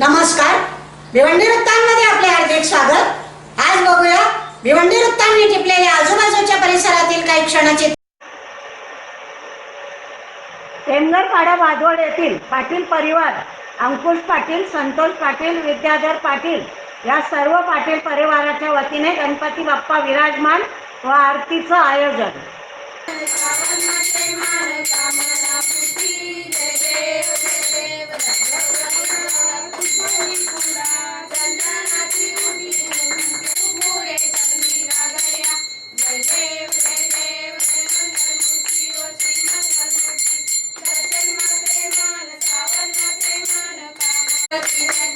नमस्कार. भिवंडी वृत्तांमध्ये आपले हार्दिक स्वागत. आज बघूया भिवंडी वृत्तांनी टिपलेल्या आजूबाजूच्या परिसरातील काही क्षणाची टेंगरपाडा पाडा वाधवड येथील पाटील परिवार अंकुश पाटील संतोष पाटील विद्याधर पाटील या सर्व पाटील परिवाराच्या वतीने गणपती बाप्पा विराजमान व आरतीचं आयोजन. Thank you.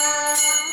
Tchau.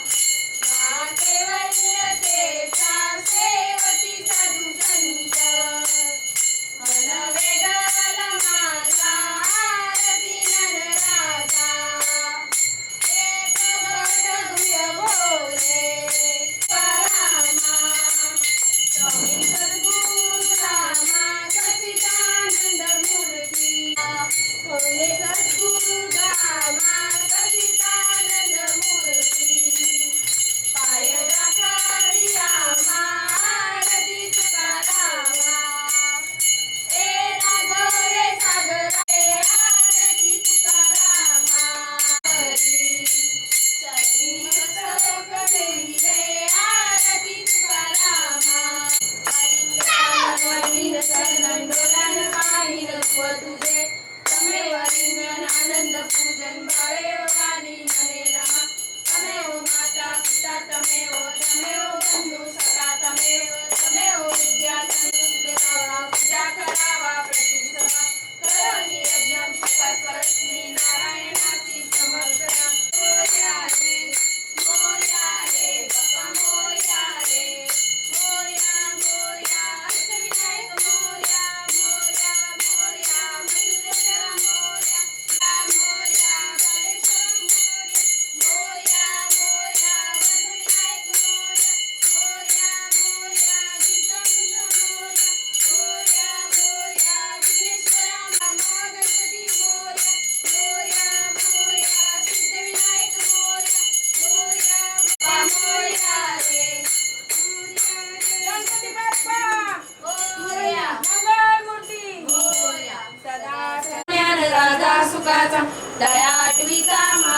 दयाटविता मा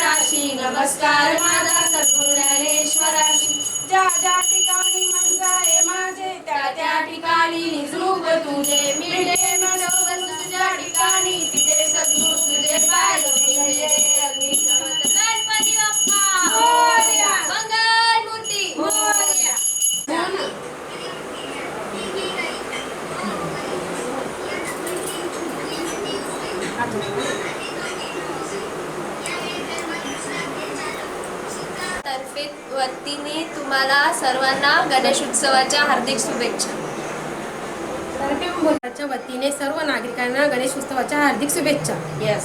राशी नमस्कार माझा सद्गुण ज्ञानेश्वराशी ज्या ज्या ठिकाणी मंगाय माझे. त्या त्या ठिकाणी निजरूप तुझे. मी वतीने तुम्हाला सर्वांना गणेश उत्सवाच्या हार्दिक शुभेच्छा. वतीने सर्व नागरिकांना गणेश उत्सवाच्या हार्दिक शुभेच्छा. येस